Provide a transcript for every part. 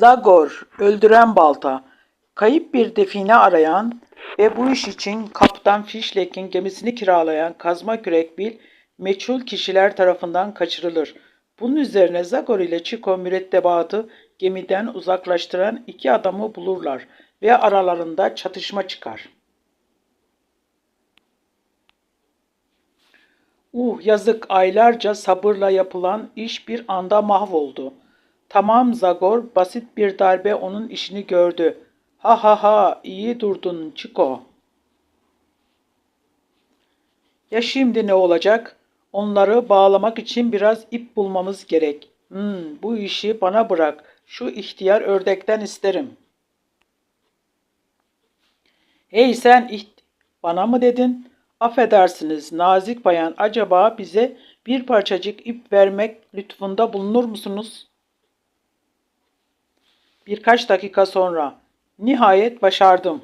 Zagor, öldüren balta. Kayıp bir define arayan ve bu iş için Kaptan Fishleck'in gemisini kiralayan kazma kürek Bill, meçhul kişiler tarafından kaçırılır. Bunun üzerine Zagor ile Chico mürettebatı gemiden uzaklaştıran iki adamı bulurlar ve aralarında çatışma çıkar. Uh yazık aylarca sabırla yapılan iş bir anda mahvoldu. Tamam Zagor basit bir darbe onun işini gördü. Ha ha ha iyi durdun Chico. Ya şimdi ne olacak? Onları bağlamak için biraz ip bulmamız gerek. Hmm, bu işi bana bırak. Şu ihtiyar ördekten isterim. Hey sen iht bana mı dedin? Affedersiniz nazik bayan acaba bize bir parçacık ip vermek lütfunda bulunur musunuz? Birkaç dakika sonra nihayet başardım.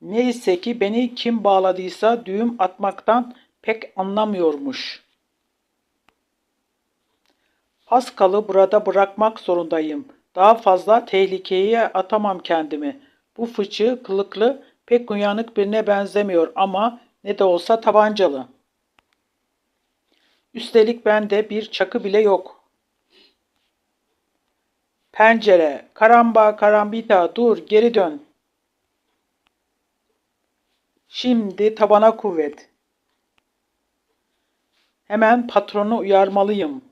Neyse ki beni kim bağladıysa düğüm atmaktan pek anlamıyormuş. Paskal'ı burada bırakmak zorundayım. Daha fazla tehlikeye atamam kendimi. Bu fıçı kılıklı pek uyanık birine benzemiyor ama ne de olsa tabancalı. Üstelik bende bir çakı bile yok. Pencere, karamba karambita dur geri dön. Şimdi tabana kuvvet. Hemen patronu uyarmalıyım.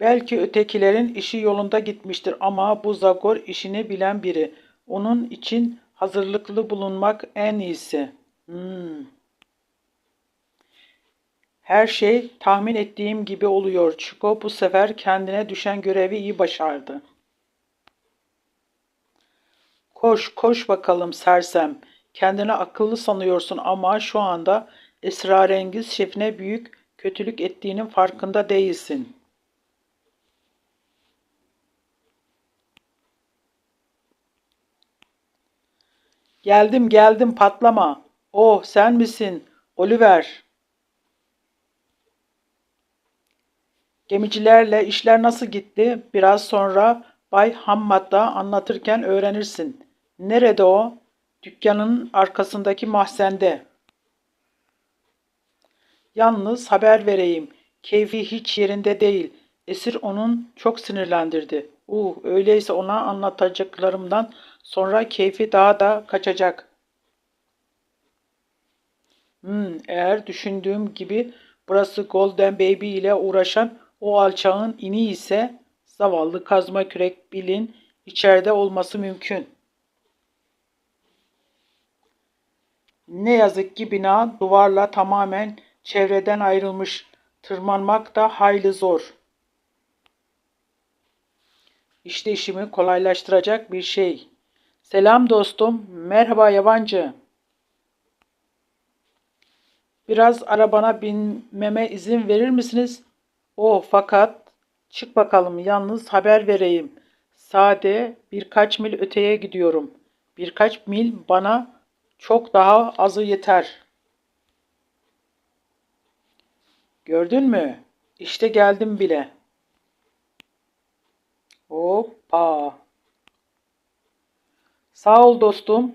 Belki ötekilerin işi yolunda gitmiştir ama bu Zagor işini bilen biri. Onun için hazırlıklı bulunmak en iyisi. Hmm. Her şey tahmin ettiğim gibi oluyor. Chico bu sefer kendine düşen görevi iyi başardı. Koş, koş bakalım sersem. Kendini akıllı sanıyorsun ama şu anda esrarengiz şefine büyük kötülük ettiğinin farkında değilsin. Geldim geldim patlama. Oh sen misin? Oliver. Gemicilerle işler nasıl gitti? Biraz sonra Bay Hammad'da anlatırken öğrenirsin. Nerede o? Dükkanın arkasındaki mahzende. Yalnız haber vereyim. Keyfi hiç yerinde değil. Esir onun çok sinirlendirdi. Uh, öyleyse ona anlatacaklarımdan sonra keyfi daha da kaçacak. Hmm, eğer düşündüğüm gibi burası Golden Baby ile uğraşan o alçağın ini ise zavallı kazma kürek Bill'in içeride olması mümkün. Ne yazık ki bina duvarla tamamen çevreden ayrılmış. Tırmanmak da hayli zor. İşte işimi kolaylaştıracak bir şey. Selam dostum. Merhaba yabancı. Biraz arabana binmeme izin verir misiniz? Oh fakat çık bakalım yalnız haber vereyim. Sade birkaç mil öteye gidiyorum. Birkaç mil bana çok daha azı yeter. Gördün mü? İşte geldim bile. Hoppa. Sağ ol dostum.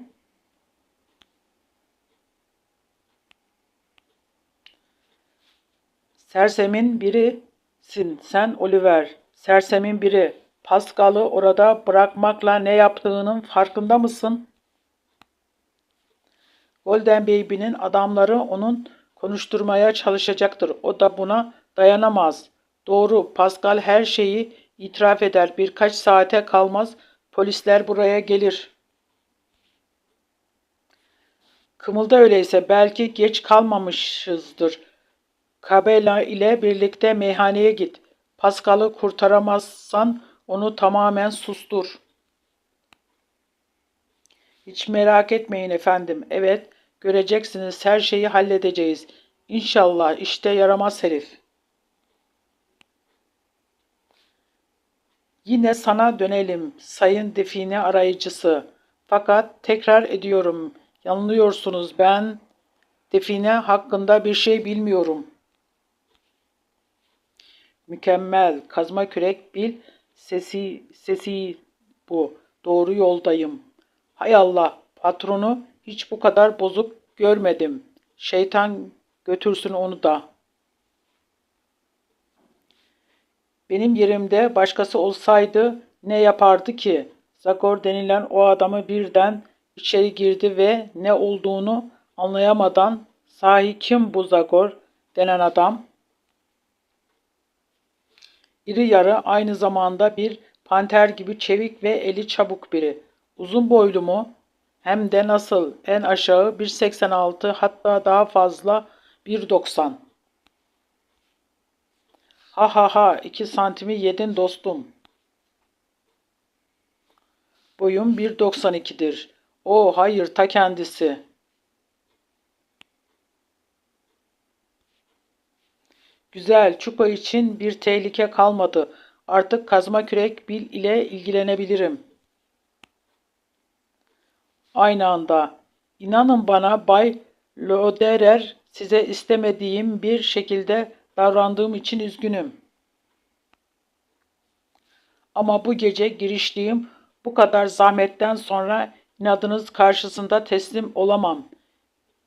Sersemin birisin sen Oliver. Sersemin biri. Pascal'ı orada bırakmakla ne yaptığının farkında mısın? Golden Baby'nin adamları onun konuşturmaya çalışacaktır. O da buna dayanamaz. Doğru, Pascal her şeyi itiraf eder. Birkaç saate kalmaz polisler buraya gelir. Kımılda öyleyse belki geç kalmamışızdır. Kabela ile birlikte meyhaneye git. Pascal'ı kurtaramazsan onu tamamen sustur. Hiç merak etmeyin efendim. Evet, göreceksiniz her şeyi halledeceğiz. İnşallah işte yaramaz herif. Yine sana dönelim sayın define arayıcısı. Fakat tekrar ediyorum, yanılıyorsunuz ben define hakkında bir şey bilmiyorum. Mükemmel. Kazma kürek bil. Sesi, sesi bu. Doğru yoldayım. Hay Allah. Patronu hiç bu kadar bozuk görmedim. Şeytan götürsün onu da. Benim yerimde başkası olsaydı ne yapardı ki? Zagor denilen o adamı birden içeri girdi ve ne olduğunu anlayamadan sahi kim bu Zagor denen adam? İri yarı aynı zamanda bir panter gibi çevik ve eli çabuk biri. Uzun boylu mu? Hem de nasıl en aşağı 1.86 hatta daha fazla 1.90. Ha ha ha iki santimi yedin dostum. Boyum 1.92'dir. O hayır ta kendisi. Güzel, çupa için bir tehlike kalmadı. Artık kazma kürek bil ile ilgilenebilirim. Aynı anda. İnanın bana Bay Loderer size istemediğim bir şekilde davrandığım için üzgünüm. Ama bu gece giriştiğim bu kadar zahmetten sonra inadınız karşısında teslim olamam.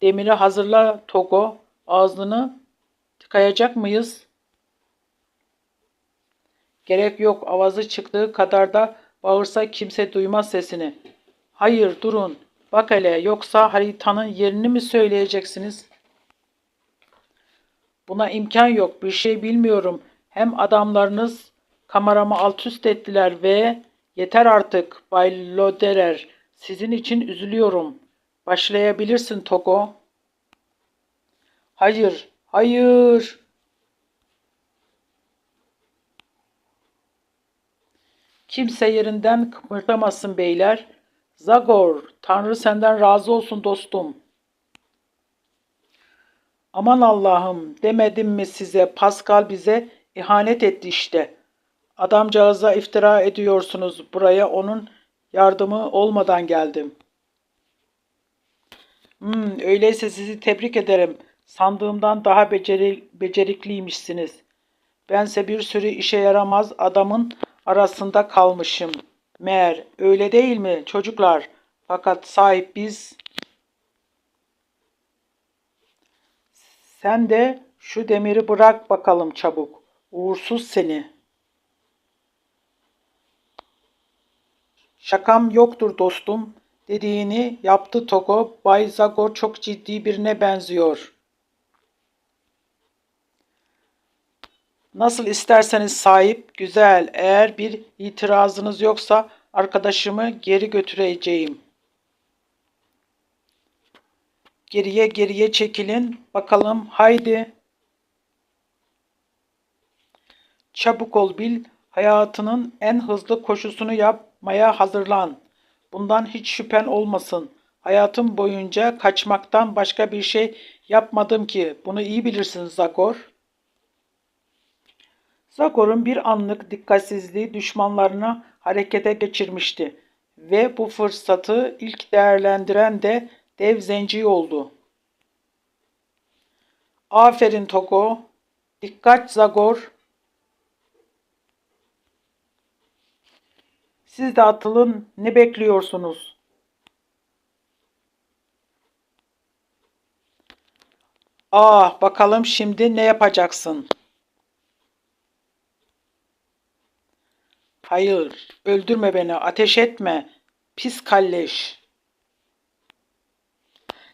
Demiri hazırla Togo. Ağzını tıkayacak mıyız? Gerek yok. Avazı çıktığı kadar da bağırsa kimse duymaz sesini. Hayır durun. Bak hele yoksa haritanın yerini mi söyleyeceksiniz? Buna imkan yok. Bir şey bilmiyorum. Hem adamlarınız kameramı alt üst ettiler ve yeter artık Bay Loderer. Sizin için üzülüyorum. Başlayabilirsin Togo. Hayır, hayır. Kimse yerinden kıpırdamasın beyler. Zagor, Tanrı senden razı olsun dostum. Aman Allah'ım demedim mi size Pascal bize ihanet etti işte. Adamcağıza iftira ediyorsunuz. Buraya onun yardımı olmadan geldim. Hmm, öyleyse sizi tebrik ederim. Sandığımdan daha beceri, becerikliymişsiniz. Bense bir sürü işe yaramaz adamın arasında kalmışım. Meğer öyle değil mi çocuklar? Fakat sahip biz... Sen de şu demiri bırak bakalım çabuk. Uğursuz seni. Şakam yoktur dostum. Dediğini yaptı Togo. Bay Zagor çok ciddi birine benziyor. Nasıl isterseniz sahip, güzel. Eğer bir itirazınız yoksa arkadaşımı geri götüreceğim. Geriye geriye çekilin. Bakalım haydi. Çabuk ol Bil. Hayatının en hızlı koşusunu yapmaya hazırlan. Bundan hiç şüphen olmasın. Hayatım boyunca kaçmaktan başka bir şey yapmadım ki. Bunu iyi bilirsin Zagor. Zagor'un bir anlık dikkatsizliği düşmanlarını harekete geçirmişti ve bu fırsatı ilk değerlendiren de dev zenci oldu. Aferin Togo. Dikkat Zagor. Siz de atılın. Ne bekliyorsunuz? Ah bakalım şimdi ne yapacaksın? Hayır, öldürme beni, ateş etme. Pis kalleş.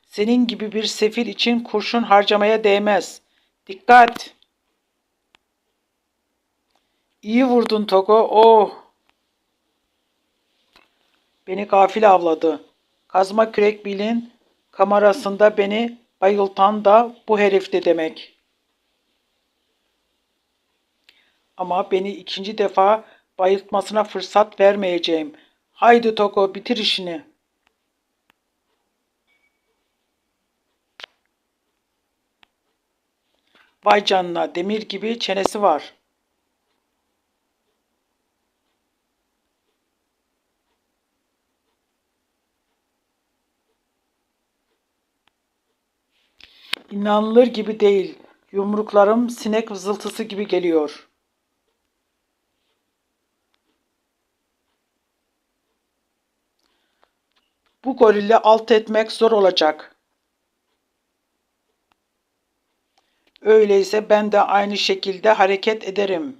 Senin gibi bir sefil için kurşun harcamaya değmez. Dikkat! İyi vurdun Togo. Oh! Beni gafil avladı. Kazma kürek bilin kamerasında beni bayıltan da bu herifti demek. Ama beni ikinci defa bayıltmasına fırsat vermeyeceğim. Haydi Togo bitir işini. Vay canına demir gibi çenesi var. İnanılır gibi değil. Yumruklarım sinek vızıltısı gibi geliyor. Bu alt etmek zor olacak. Öyleyse ben de aynı şekilde hareket ederim.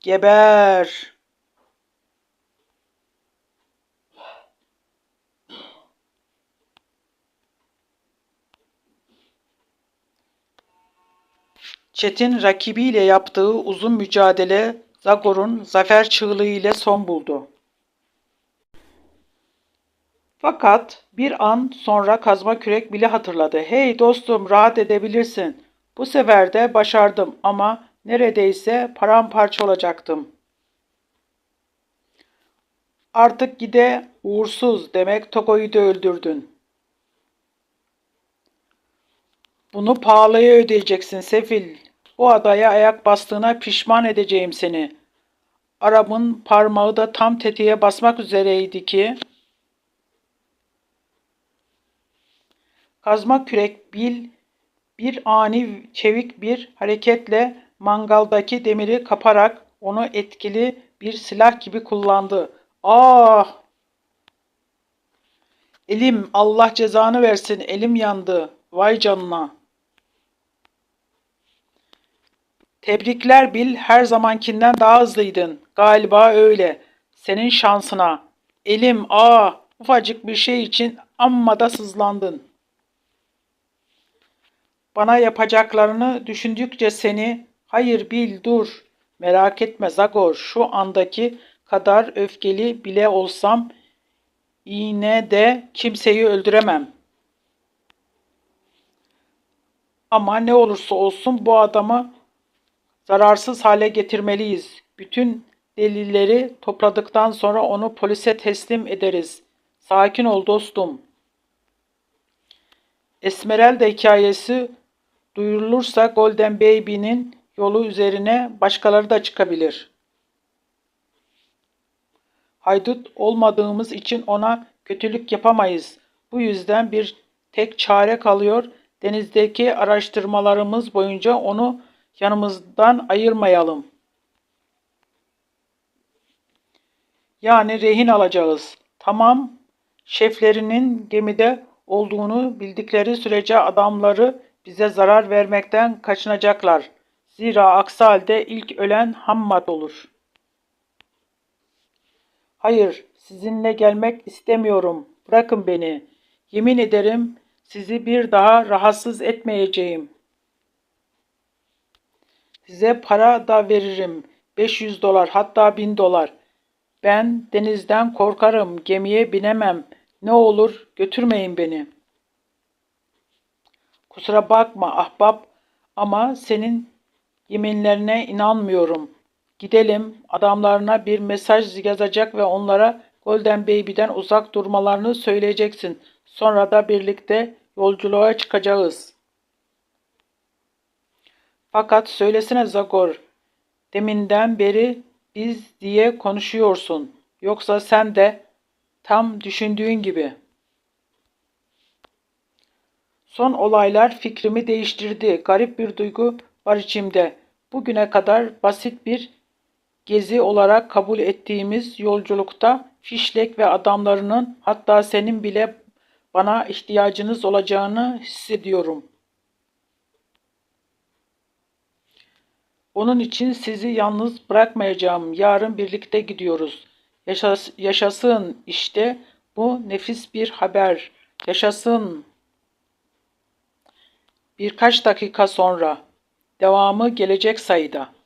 Geber! Çetin rakibiyle yaptığı uzun mücadele Zagor'un zafer çığlığı ile son buldu. Fakat bir an sonra kazma kürek bile hatırladı. Hey dostum rahat edebilirsin. Bu sefer de başardım ama neredeyse paramparça olacaktım. Artık gide uğursuz demek Togo'yu da öldürdün. Bunu pahalıya ödeyeceksin Sefil. O adaya ayak bastığına pişman edeceğim seni. Arap'ın parmağı da tam tetiğe basmak üzereydi ki kazma kürek bil bir ani çevik bir hareketle mangaldaki demiri kaparak onu etkili bir silah gibi kullandı. Ah! Elim Allah cezanı versin elim yandı. Vay canına. Tebrikler Bil, her zamankinden daha hızlıydın. Galiba öyle. Senin şansına. Elim, aa, ufacık bir şey için amma da sızlandın. Bana yapacaklarını düşündükçe seni, hayır Bil dur, merak etme Zagor, şu andaki kadar öfkeli bile olsam yine de kimseyi öldüremem. Ama ne olursa olsun bu adamı zararsız hale getirmeliyiz. Bütün delilleri topladıktan sonra onu polise teslim ederiz. Sakin ol dostum. Esmeralda hikayesi duyurulursa Golden Baby'nin yolu üzerine başkaları da çıkabilir. Haydut olmadığımız için ona kötülük yapamayız. Bu yüzden bir tek çare kalıyor. Denizdeki araştırmalarımız boyunca onu yanımızdan ayırmayalım. Yani rehin alacağız. Tamam, şeflerinin gemide olduğunu bildikleri sürece adamları bize zarar vermekten kaçınacaklar. Zira aksi halde ilk ölen Hammad olur. Hayır, sizinle gelmek istemiyorum. Bırakın beni. Yemin ederim sizi bir daha rahatsız etmeyeceğim.'' Size para da veririm. 500 dolar hatta 1000 dolar. Ben denizden korkarım, gemiye binemem. Ne olur götürmeyin beni. Kusura bakma ahbap ama senin yeminlerine inanmıyorum. Gidelim adamlarına bir mesaj yazacak ve onlara Golden Baby'den uzak durmalarını söyleyeceksin. Sonra da birlikte yolculuğa çıkacağız.'' Fakat söylesene Zagor, deminden beri biz diye konuşuyorsun. Yoksa sen de tam düşündüğün gibi. Son olaylar fikrimi değiştirdi. Garip bir duygu var içimde. Bugüne kadar basit bir gezi olarak kabul ettiğimiz yolculukta Fişlek ve adamlarının hatta senin bile bana ihtiyacınız olacağını hissediyorum.'' Onun için sizi yalnız bırakmayacağım. Yarın birlikte gidiyoruz. Yaşas yaşasın işte bu nefis bir haber. Yaşasın. Birkaç dakika sonra devamı gelecek sayıda.